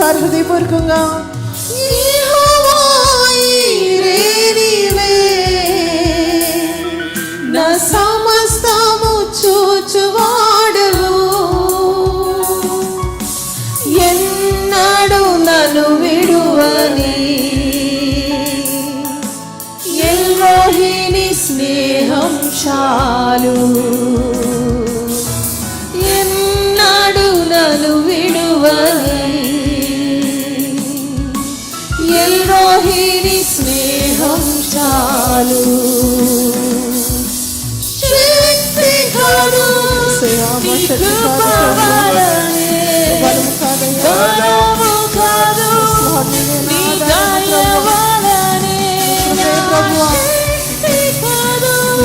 சார்வதை பொறுக்குங்க కాదు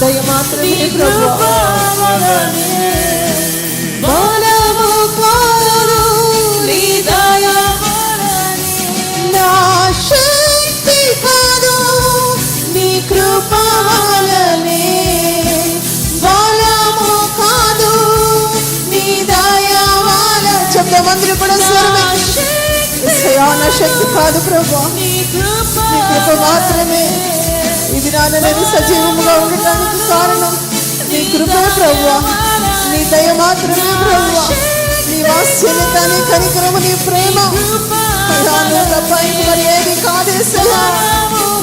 దయ మాత్రమే కృపవలనే దయవల కూడా స్వరమెత్తి ఎస్సయ్యా, శక్తి కాదు ప్రభా నీ కృప మాత్రమే ఇది నాన్న నేను సజీవంగా ఉండటానికి కారణం నీ కృపే ప్రభువా నీ దయ మాత్రమే ప్రభువా నీ వాత్సల్యత నీ కనికరము నీ ప్రేమ అయ్యా, తప్ప మరి ఏది కాదేసయ్యా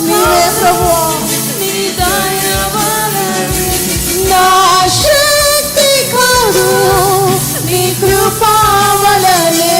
నీవే ప్రభువా నా శక్తి కాదు నీ కృపావలనే.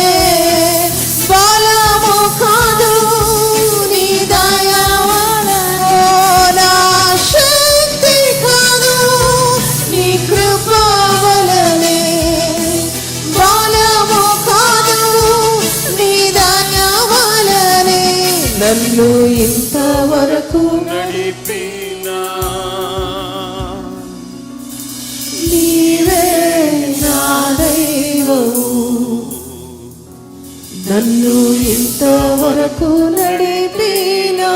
నన్ను ఇంతవరకు నడిపినా.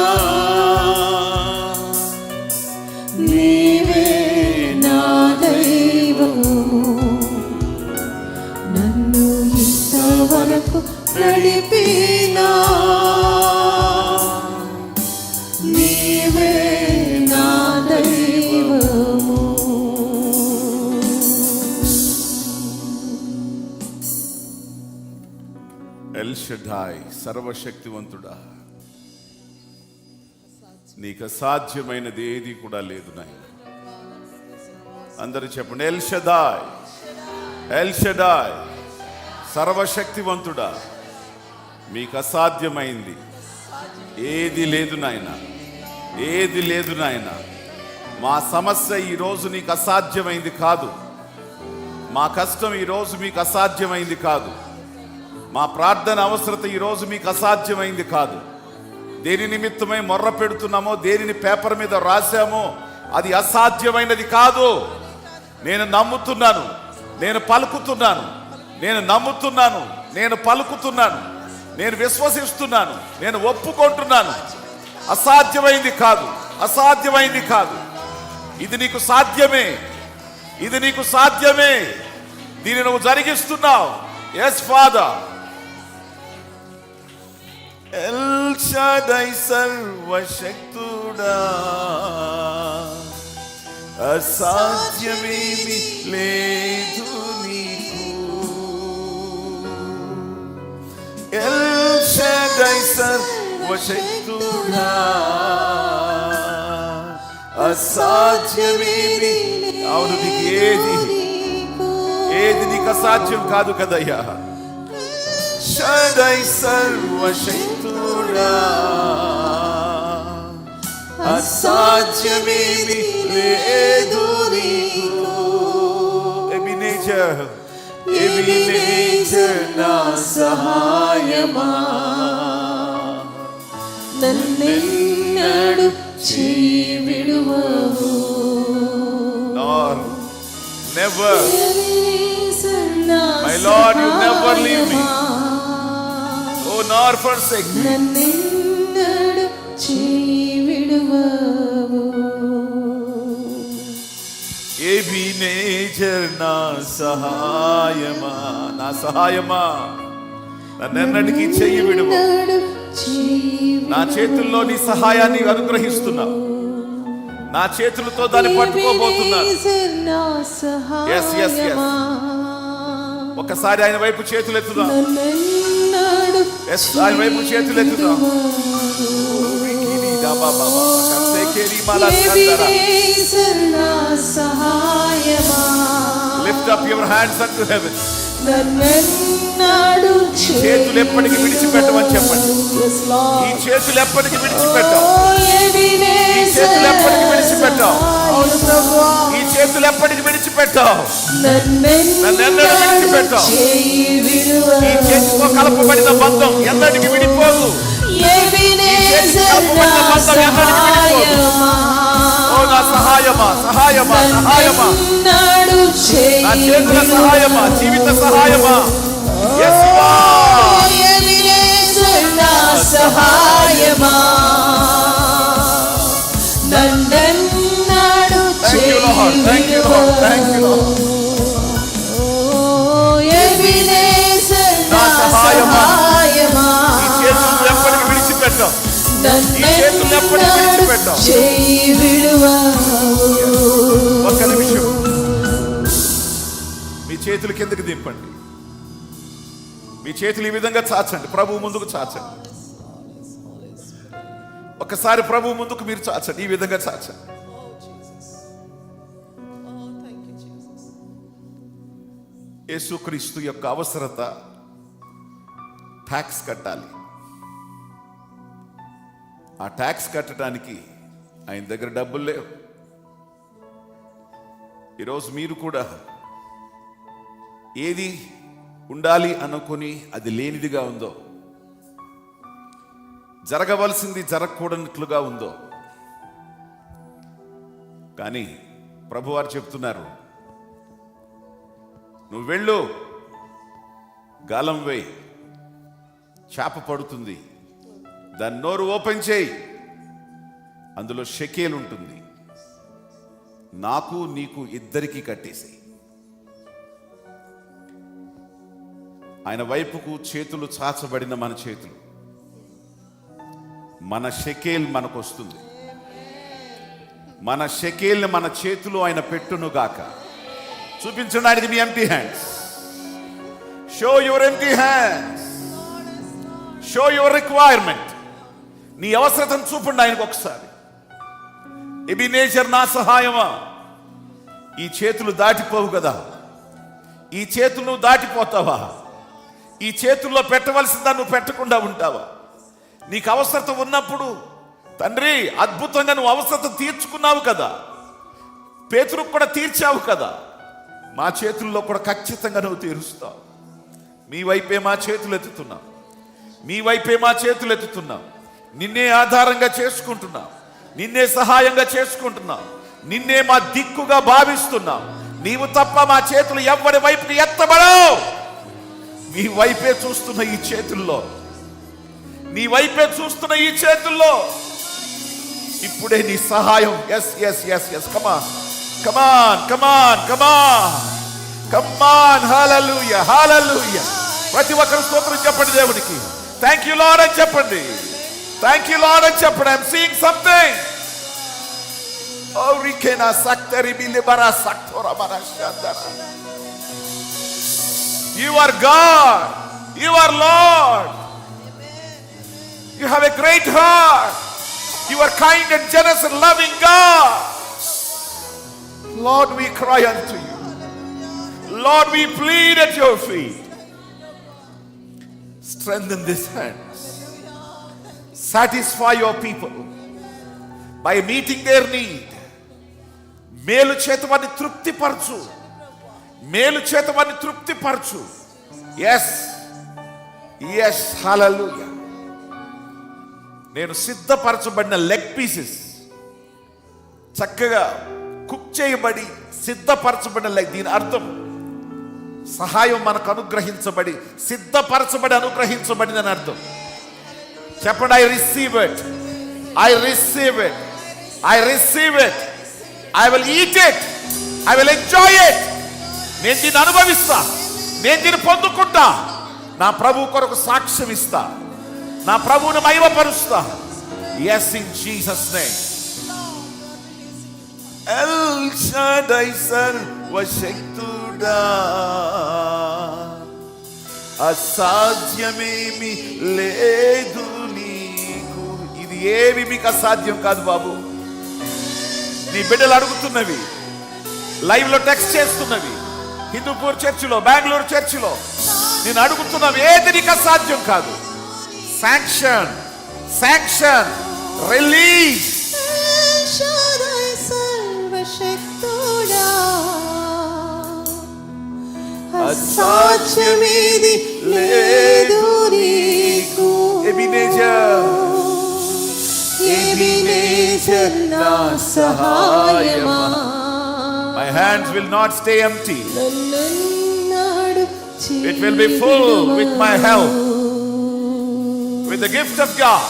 నీవే నా దైవము. నన్ను ఇంతవరకు నడిపి ఎల్ సర్వశక్తివంతుడా. నీకు అసాధ్యమైనది ఏది కూడా లేదు నాయన. అందరూ చెప్పండి ఎల్ ఎల్షడాయ్ సర్వశక్తివంతుడా. మీకు అసాధ్యమైంది. ఏది లేదు నాయన. ఏది లేదు నాయన. మా సమస్య ఈరోజు నీకు అసాధ్యమైంది కాదు. మా కష్టం ఈరోజు మీకు అసాధ్యమైంది కాదు. మా ప్రార్థన అవసరత ఈరోజు మీకు అసాధ్యమైంది కాదు. దేని నిమిత్తమై మొర్ర పెడుతున్నామో దేనిని పేపర్ మీద రాశామో అది అసాధ్యమైనది కాదు. నేను నమ్ముతున్నాను నేను పలుకుతున్నాను నేను నమ్ముతున్నాను నేను పలుకుతున్నాను నేను విశ్వసిస్తున్నాను నేను ఒప్పుకుంటున్నాను. అసాధ్యమైంది కాదు అసాధ్యమైంది కాదు. ఇది నీకు సాధ్యమే ఇది నీకు సాధ్యమే. దీన్ని నువ్వు జరిగిస్తున్నావు. ఎస్ ఫాదర్ ఎల్ షాడై సర్వశక్తుడా అసాధ్యమేమి లేదు నీకు ఎల్ షాడై సర్వశక్తుడా అసాధ్యమేమి అవును నీకు ఏది? ఏది నీకు అసాధ్యం కాదు కదయ్యా? షడై సర్వశక్తుడా అసాధ్యమేమి లేదు నీకు ఎబినేజర్ ఎబినేజర్ నా సహాయమా నన్నెన్నడు చీవిడువవు Lord, never. My My Lord, you never leave me. Forsake me నన్నెన్నడు చీవిడువవు. ఎబినేజర్ నా సహాయమా? నా సహాయమా? నన్నెన్నటికీ చెయ్యి విడువు నా చేతుల్లో నీ సహాయాన్ని అనుగ్రహిస్తున్నా. నా చేతులతో దాన్ని పట్టుకోబోతున్నాను ఎబినేజర్ నా Yes, yes, yes. సహాయమా. ఒకసారి ఆయన వైపు చేతులు ఎత్తుదాం ఎస్ వైపు చేతులు ఎత్తుదాం ఎబినేజర్ నా సహాయమా. లిఫ్ట్ అప్ చేతులు ఎప్పటికీ విడిచిపెట్టమని చెప్పండి. ఈ చేతులు ఎప్పటికీ విడిచిపెట్టాం ఈ చేతులు ఎప్పటికీ విడిచిపెట్టాం. ఈ చేతులు ఎప్పటికీ విడిచిపెట్టాం. నన్నెన్నడూ విడిచిపెట్టావు. ఈ చేతితో కలపబడిన బంధం ఎన్నటికి విడిపోదు. కలపబడిన బంధం ఎన్నటికీ విడిపోదు. సహాయమా. ఓ నా సహాయమా సహాయమా? సహాయమా నా చేతుల. సహాయమా జీవిత సహాయమా? సహాయమా. ఎప్పటికీ విడిచిపెట్టాం చేయి విడువా. ఒక్క నిమిషం. మీ చేతులు కిందకి దింపండి. మీ చేతులు ఈ విధంగా చాచండి. ప్రభు ముందుకు చాచండి. ఒకసారి ప్రభు ముందుకు మీరు చాచండి. ఈ విధంగా చాచండి. యేసుక్రీస్తు యొక్క అవసరత ట్యాక్స్ కట్టాలి. ఆ ట్యాక్స్ కట్టడానికి ఆయన దగ్గర డబ్బులు లేవు. ఈరోజు మీరు కూడా ఏది ఉండాలి అనుకుని అది లేనిదిగా ఉందో జరగవలసింది జరగకూడనట్లుగా ఉందో కానీ ప్రభువారు చెప్తున్నారు నువ్వు వెళ్ళు గాలం వేయి చేప పడుతుంది దాని నోరు ఓపెన్ చేయి. అందులో షకేల్ ఉంటుంది. నాకు నీకు ఇద్దరికి కట్టేసి ఆయన వైపుకు చేతులు చాచబడిన మన చేతులు. మన షకేల్ మనకు వస్తుంది మన షకేల్ని మన చేతులు ఆయన పెట్టును గాక. చూపించండి ఆయనకి మీ empty hands show your empty hands show your requirement నీ అవసరతను చూపండి ఆయనకు ఒకసారి. ఎబినేజర్ నా సహాయమా? ఈ చేతులు దాటిపోవు కదా. ఈ చేతులు నువ్వు దాటిపోతావా? ఈ చేతుల్లో పెట్టవలసిందా నువ్వు పెట్టకుండా ఉంటావా? నీకు అవసరత ఉన్నప్పుడు తండ్రి అద్భుతంగా నువ్వు అవసరత తీర్చుకున్నావు కదా. పేతురుకు కూడా తీర్చావు కదా. మా చేతుల్లో కూడా ఖచ్చితంగా నువ్వు తీరుస్తావు. మీ వైపే మా చేతులు ఎత్తుతున్నాం. మీ వైపే మా చేతులు ఎత్తుతున్నాం. నిన్నే ఆధారంగా చేసుకుంటున్నాం. నిన్నే సహాయంగా చేసుకుంటున్నాం. నిన్నే మా దిక్కుగా భావిస్తున్నాం. నీవు తప్ప మా చేతులు ఎవ్వడి వైపుకి ఎత్తబడవు. నీ వైపే చూస్తున్న ఈ చేతుల్లో. నీ వైపే చూస్తున్న ఈ చేతుల్లో. ఇప్పుడే నీ సహాయం. Yes yes yes yes come on come on come on come on come on hallelujah hallelujah ప్రతి ఒక్కరు స్తోత్రం చెప్పండి దేవునికి. థ్యాంక్ యూ లాడ్ అని చెప్పండి. థ్యాంక్ యూ లాడ్ అని చెప్పండి ఐఎమ్ సీయింగ్ సంథింగ్ ఓ రికేనా సక్తరి బిలిబరా సక్తోరా మన శాంతరా You are God. You are Lord. You have a great heart. You are kind and generous and loving God. Lord, we cry unto you. Lord, we plead at your feet. Strengthen these hands. Satisfy your people by meeting their need మేలు చేత వారిని తృప్తిపరచు. మేలు చేత వారిని తృప్తిపరచు. Yes yes హలలు నేను సిద్ధపరచబడిన leg pieces చక్కగా కుక్ చేయబడి సిద్ధపరచబడిన లెగ్ దీని అర్థం సహాయం మనకు అనుగ్రహించబడి సిద్ధపరచబడి అనుగ్రహించబడిందని అర్థం. చెప్పండి I receive it I receive it I receive it I will eat it I will enjoy it నేను దీన్ని అనుభవిస్తా. నేను దీన్ని పొందుకుంటా. నా ప్రభు కొరకు సాక్ష్యం ఇస్తా. నా ప్రభువును మహిమపరుస్తా. Yes in Jesus name El Shaddai సర్వశక్తుడా అసాధ్యమేమి లేదు. ఇది ఏమి మీకు అసాధ్యం కాదు బాబు. నీ బిడ్డలు అడుగుతున్నవి. లైవ్లో టెక్స్ట్ చేస్తున్నవి. హిందూపూర్ చర్చిలో బెంగళూరు చర్చిలో నేను అడుగుతున్నవి ఏది నీకు అసాధ్యం కాదు. శాంక్షన్ శాంక్షన్ రిలీజ్ అసాధ్యమేది లేదు నీకు. Ebenezer ఎబినేజర్ నా సహాయమా my hands will not stay empty నన్నున్నాడు It will be full with my help. With the gift of God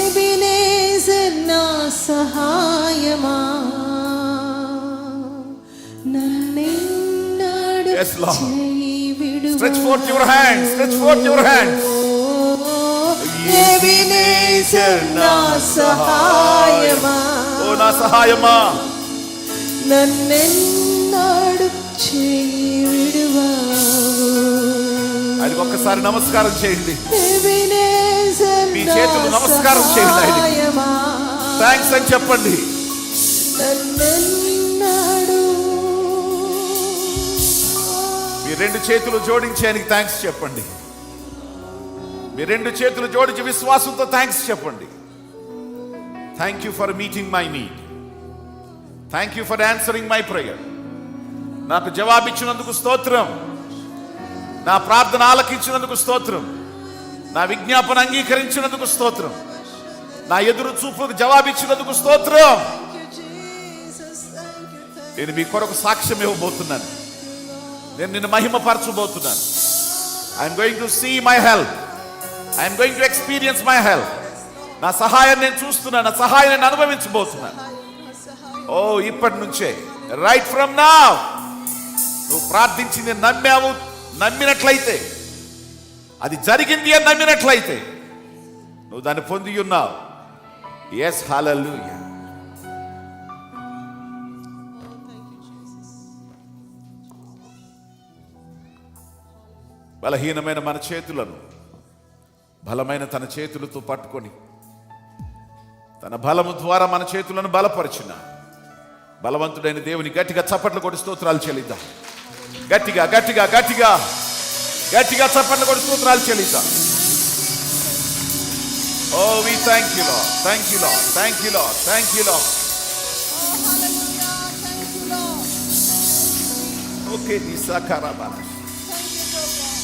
Ebenezer నా సహాయమా నన్నెన్నాడు Yes, Lord. చేయి విడువా. Stretch forth your hands, stretch forth your hands. నా సహాయమా ఓ నా సహాయమా నన్నెన్నాడు. ఆయనకు ఒక్కసారి నమస్కారం చేయండి మీ చేతులు నమస్కారం చేయండి. థ్యాంక్స్ అని చెప్పండి. మీ రెండు చేతులు జోడించి ఆయనకి థ్యాంక్స్ చెప్పండి. మీ రెండు చేతులు జోడించి విశ్వాసంతో థ్యాంక్స్ చెప్పండి. Thank you for meeting my need thank you for answering my prayer నాకు జవాబిచ్చినందుకు స్తోత్రం. నా ప్రార్థన ఆలకించినందుకు స్తోత్రం. నా విజ్ఞాపన అంగీకరించినందుకు స్తోత్రం. నా ఎదురు చూపులకు జవాబిచ్చినందుకు స్తోత్రం. నేను మీ కొరకు సాక్ష్యం ఇవ్వబోతున్నాను. నేను నిన్ను మహిమపరచబోతున్నాను. I'm going to see my help I'm going to experience my health నా సహాయం నేను చూస్తున్నాను నా సహాయం నేను అనుభవించబోతున్నాను ఓ ఇప్పటి నుంచే. రైట్ ఫ్రమ్ నా నువ్వు ప్రార్థించింది నమ్మావు నమ్మినట్లయితే. అది జరిగింది అని నమ్మినట్లయితే. నువ్వు దాన్ని పొంది ఉన్నావు. ఎస్ హల్లెలూయా బలహీనమైన మన చేతులను బలమైన తన చేతులతో పట్టుకొని తన బలము ద్వారా మన చేతులను బలపరిచిన. బలవంతుడైన దేవుని గట్టిగా చప్పట్లు కొడి స్తోత్రాలు చెల్లిద్దాం. గట్టిగా గట్టిగా గట్టిగా గట్టిగా చప్పట్లు కొడి స్తోత్రాలు చెల్లిద్దాం. ఓ we thank you Lord thank you Lord thank you Lord thank you Lord okay Disha ఖరాబాలా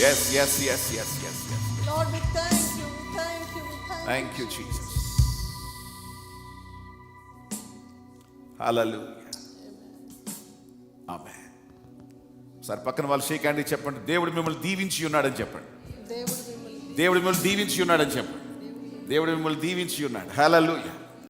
yes yes yes yes yes yes thank you Jesus amen సరే పక్కన వాళ్ళు షేక్ హ్యాండ్ చెప్పండి. దేవుడు మిమ్మల్ని దీవించి ఉన్నాడని చెప్పండి. దేవుడు మిమ్మల్ని దీవించి ఉన్నాడని చెప్పండి. దేవుడు మిమ్మల్ని దీవించి ఉన్నాడు. హల్లెలూయా